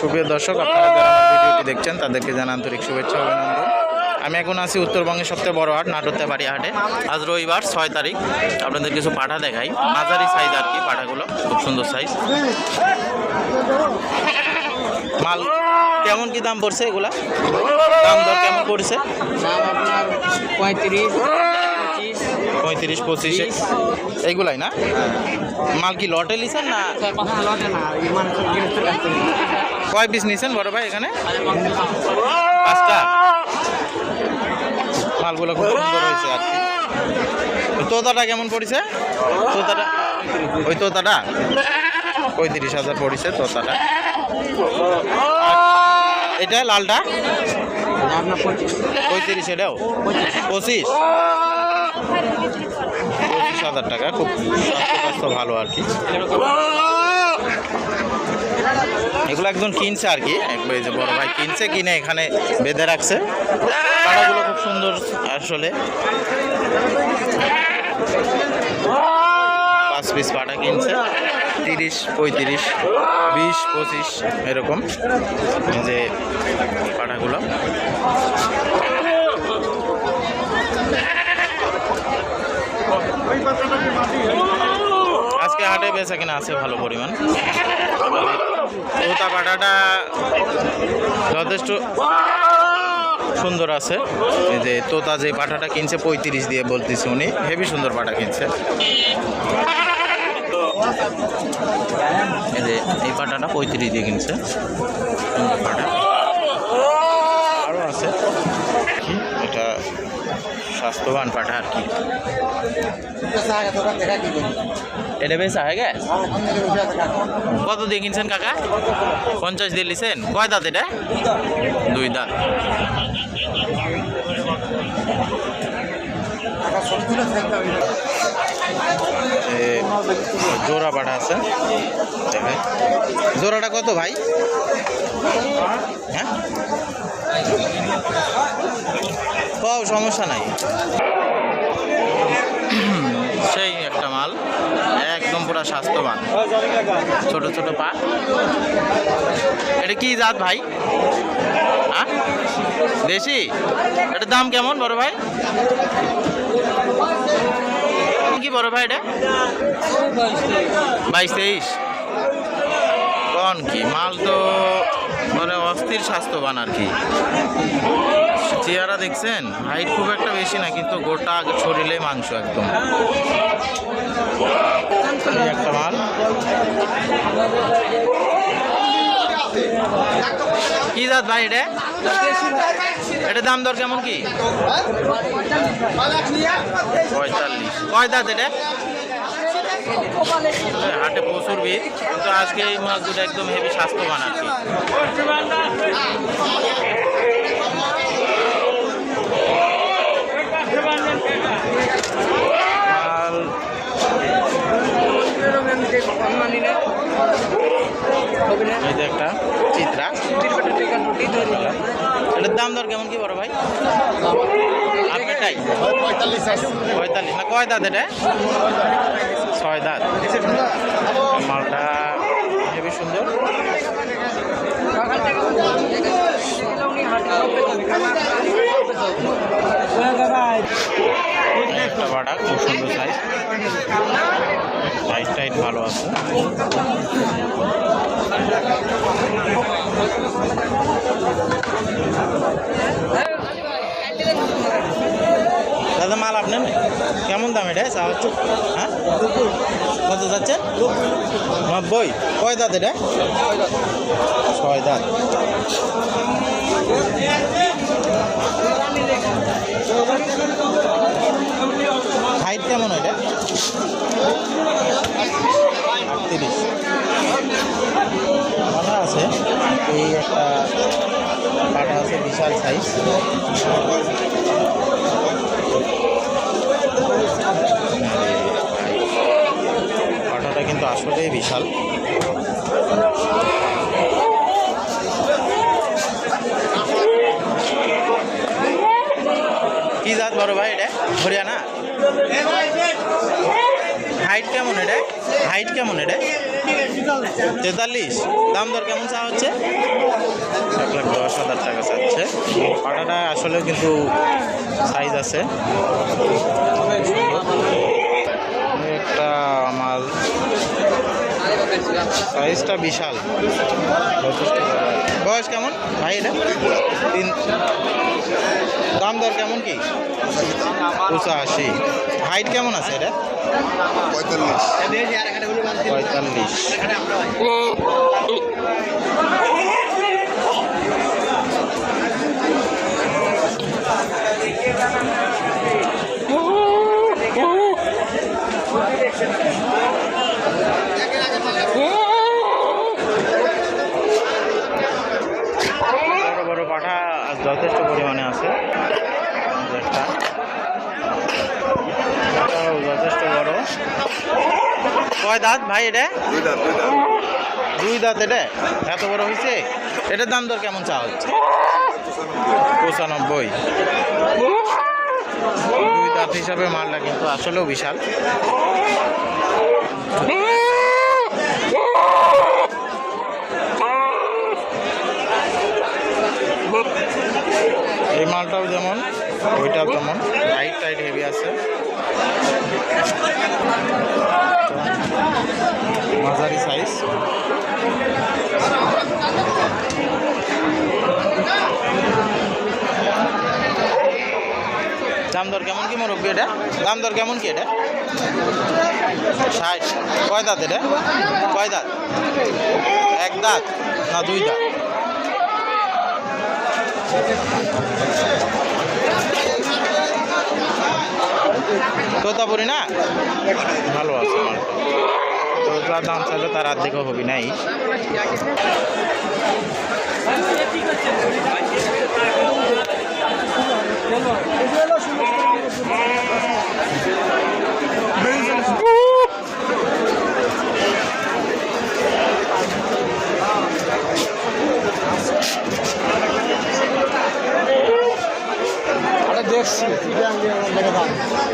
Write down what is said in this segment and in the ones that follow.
সুপ্রিয় দর্শক আপনারা যারা আমার ভিডিওটি দেখছেন তাদেরকে জানা আন্তরিক শুভেচ্ছা অভিনন্দন। আমি এখন আছি উত্তরবঙ্গের সবচেয়ে বড় হাট নাটোরতে বাড়ি হাটে আজ রবিবার ছয় তারিখ। আপনাদের কিছু পাঠা দেখাই। মাঝারি সাইজ আর কি পাঠাগুলো খুব সুন্দর সাইজ মাল কেমন কি দাম পড়ছে এগুলা? দাম দর কেমন পড়ছে? দাম আপনার পঁয়ত্রিশ পঁয়ত্রিশ পঁচিশে। এইগুলাই না? মাল কি লটে লিছেন না? কয় পিস নিয়েছেন বড় ভাই এখানে? পাঁচটা? মালগুলো খুব সুন্দর হয়েছে আর কি। তোতাটা কেমন পড়েছে? তোতাটা ওই তোতাটা? পঁয়ত্রিশ হাজার পড়েছে তোতাটা। এটা লালটা? পঁয়ত্রিশ এটাও? পঁচিশ? পঁচিশ হাজার টাকা, খুব স্বাস্থ্য ভালো আর কি। এগুলো একজন কিনছে আর কি। এই যে বড় ভাই কিনছে, কিনে এখানে বেঁধে রাখছে। পাড়াগুলো খুব সুন্দর আসলে। পাঁচ পিস পাটা কিনছে। তিরিশ, পঁয়ত্রিশ, বিশ, পঁচিশ, এরকম। যে পাটাগুলো আজকে হাটে বেচা কিনা আছে ভালো পরিমাণ। তোতা পাটাটা যথেষ্ট সুন্দর আছে। এই যে তোতা যে পাঠাটা কিনছে, পঁয়ত্রিশ দিয়ে বলতেছে উনি, হেভি সুন্দর পাটা কিনছে। এই যে এই পাটাটা পঁয়ত্রিশ দিয়ে কিনছে। সুন্দর আরও আছে। এটা স্বাস্থ্যবান পাঠা আর কি এটা বেশ হয়ে গে কত দিয়ে কিনছেন কাকা? পঞ্চাশ দিয়ে লিছেন? কয় দাঁত এটা? দুই দাঁত। জোড়া পাঠা আছে। জোড়াটা কত ভাই? হ্যাঁ পাও সমস্যা নাই। সেই একটা মাল, একদম পুরো স্বাস্থ্যবান। ছোট ছোট পা। এটা কি জাত ভাই? হ্যাঁ দেশি? এটার দাম কেমন বড় ভাই? কি বড় ভাই এটা? বাইশ তেইশ। কন কি? মাল তো মানে অস্থির স্বাস্থ্যবান আর কি। চেহারা দেখছেন? হাইট খুব একটা বেশি না, কিন্তু গোটা শরীরে মাংস একদম। কি দাঁত ভাই এটা? এটা দাম দর কেমন কি? পঁয়তাল্লিশ। কয় দাঁত এটা? হাটে প্রচুর ভিড়, কিন্তু আজকে এই মাছ একদম হেভি স্বাস্থ্যবান আর কি। এই একটা চিত্রা। এটার দাম দর কেমন কি বড় ভাই? পঁয়তাল্লিশ। না, কয় দাঁত এটা? ছয় দাঁত। মালটা হেবি সুন্দর। বাটা খুব সুন্দর সাইজ সাইজ টাইট ভালো আছে। দাদা, মাল আপনার কেমন দাম এটা? চা হচ্ছে? হ্যাঁ? কত যাচ্ছে? নব্বই। কয় দাঁত এটা? ছয় দাঁত। হাইট কেমন এটা আটত্রিশ পাটা আছে, এই একটা পাটা আছে বিশাল সাইজ পাটাটা কিন্তু আসলেই বিশাল। কি জাত বড় ভাই এটা? হরিয়ানা হাইট কেমন এটা? হাইট কেমন এটা? তেতাল্লিশ। দাম দর কেমন চা হচ্ছে? এক লাখ দশ হাজার টাকা চাচ্ছে। পাটাটা আসলে কিন্তু সাইজ আছে। একটা মাল সাইজটা বিশাল। বয়স কেমন? ভাই, এটা? তিন দাম দর কেমন কি? পঁচাশি। হাইট কেমন আছে এটা? পঁয়তাল্লিশ। পঁয়তাল্লিশ বড় বড় পাঠা আজ যথেষ্ট পরিমাণে আছে একটা এটাও যথেষ্ট বড় কয় দাঁত ভাই এটা? দুই দাঁত এটা? এত বড় হয়েছে এটার দাম দর কেমন চা হচ্ছে? পঁচানব্বই। দুই দাঁত হিসাবে মালটা কিন্তু আসলেও বিশাল। এই মালটাও যেমন ওইটাও তেমন। টাইট টাইট হেভি আছে। মাঝারি সাইজ দাম দর কেমন কি মুরব্বী এটা? দাম দর কেমন কি এটা? ষাট। কয় দাঁত এটা? কয় দাঁত? এক দাঁত? না, দুই দাঁত। তোতাপুরি না? ভালো আছে তো। যা দাম চাইলে তার আর্ধেকও হবি নাই।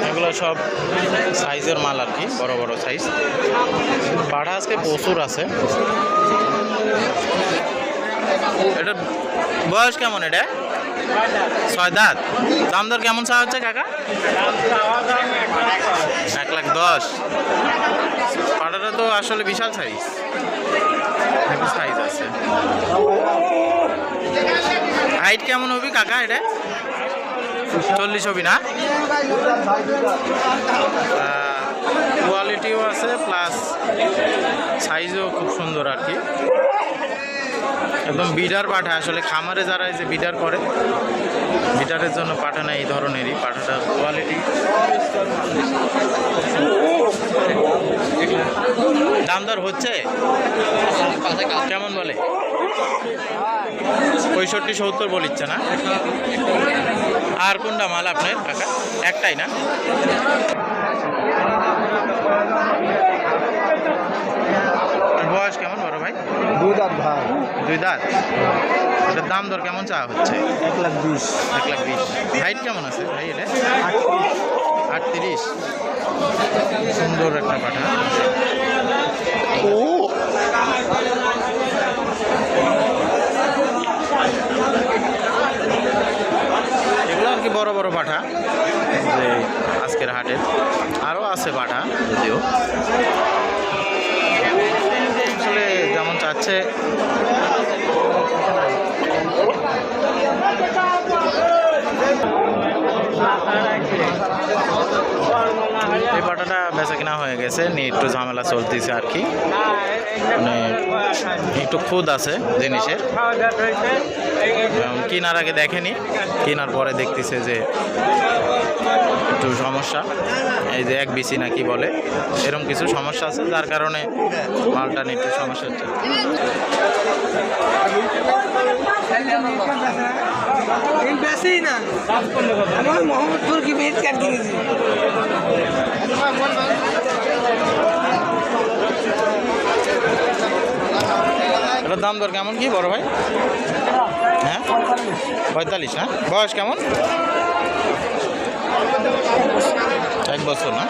এগুলো সব সাইজের মাল আর কি, বড় বড় সাইজ। পাড়া আজকে প্রচুর আছে। এটা বয়স কেমন এটা? ছয় দাঁত। দাম দর কেমন চা হচ্ছে কাকা? এক লাখ দশ। পাড়াটা তো আসলে বিশাল সাইজ সাইজ আছে। হাইট কেমন হবি কাকা এটা? চল্লিশ হবি না? কোয়ালিটিও আছে প্লাস সাইজও খুব সুন্দর আর কি। একদম বিডার পাঠা, আসলে খামারে যারা এই যে বিডার করে, বিডারের জন্য পাঠানো এই ধরনেরই, পাঠাটার কোয়ালিটি দামদার হচ্ছে? কেমন বলে? পঁয়ষট্টি সত্তর বলিচ্ছে না? আর কোনটা মাল আপনার কাকা? একটাই না? বয়স কেমন বড় ভাই? দুই দাঁত ভাই। দুই দাঁত? এটার দাম দর কেমন চা হচ্ছে? এক লাখ বিশ। এক লাখ বিশ। হাইট কেমন আছে ভাই এটা? আটত্রিশ। সুন্দর একটা পাঠা। এগুলো আর কি বড় বড় পাঠা, যে আজকের হাটের। আরও আছে পাঠা, যদিও। আসলে যেমন চাচ্ছে এই পাটাটা বেচা কিনা হয়ে গেছে, নিয়ে একটু ঝামেলা চলতেছে আর কি। মানে একটু খুদ আছে জিনিসের। কেনার আগে দেখেনি, কেনার পরে দেখতেছে যে একটু সমস্যা। এই যে এক বিসি নাকি বলে এরকম কিছু সমস্যা আছে, যার কারণে মালটা নিয়ে একটু সমস্যা হচ্ছে। বেশি না। আমার মোহাম্মদপুর কি বেশ কাট দিয়েছি। এটার দাম দর কেমন কি, বড় ভাই? হ্যাঁ? পঁয়তাল্লিশ হ্যাঁ বয়স কেমন? এক বছর, না?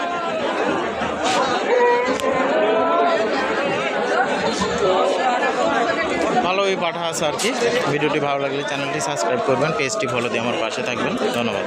ভালোই পাঠা আছে আর কি। ভিডিওটি ভালো লাগলে চ্যানেলটি সাবস্ক্রাইব করবেন, পেজটি ফলো দিয়ে আমার পাশে থাকবেন। ধন্যবাদ।